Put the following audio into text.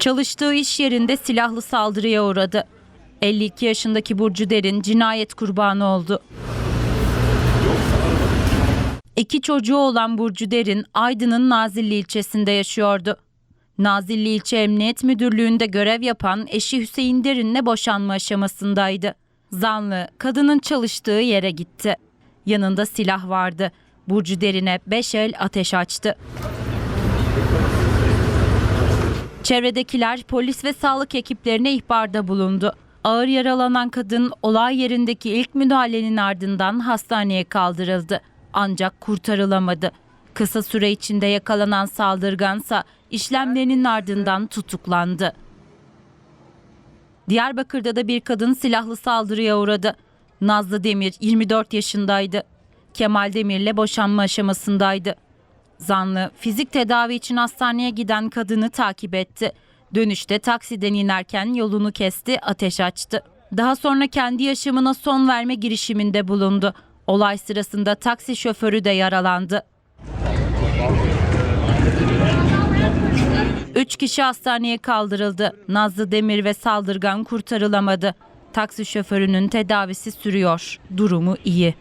Çalıştığı iş yerinde silahlı saldırıya uğradı. 52 yaşındaki Burcu Derin cinayet kurbanı oldu. İki çocuğu olan Burcu Derin, Aydın'ın Nazilli ilçesinde yaşıyordu. Nazilli İlçe Emniyet Müdürlüğü'nde görev yapan eşi Hüseyin Derin'le boşanma aşamasındaydı. Zanlı, kadının çalıştığı yere gitti. Yanında silah vardı. Burcu Derin'e beş el ateş açtı. Çevredekiler polis ve sağlık ekiplerine ihbarda bulundu. Ağır yaralanan kadın olay yerindeki ilk müdahalenin ardından hastaneye kaldırıldı. Ancak kurtarılamadı. Kısa süre içinde yakalanan saldırgansa işlemlerinin ardından tutuklandı. Diyarbakır'da da bir kadın silahlı saldırıya uğradı. Nazlı Demir 24 yaşındaydı. Kemal Demir'le boşanma aşamasındaydı. Zanlı fizik tedavi için hastaneye giden kadını takip etti. Dönüşte taksiden inerken yolunu kesti, ateş açtı. Daha sonra kendi yaşamına son verme girişiminde bulundu. Olay sırasında taksi şoförü de yaralandı. Üç kişi hastaneye kaldırıldı. Nazlı Demir ve saldırgan kurtarılamadı. Taksi şoförünün tedavisi sürüyor. Durumu iyi.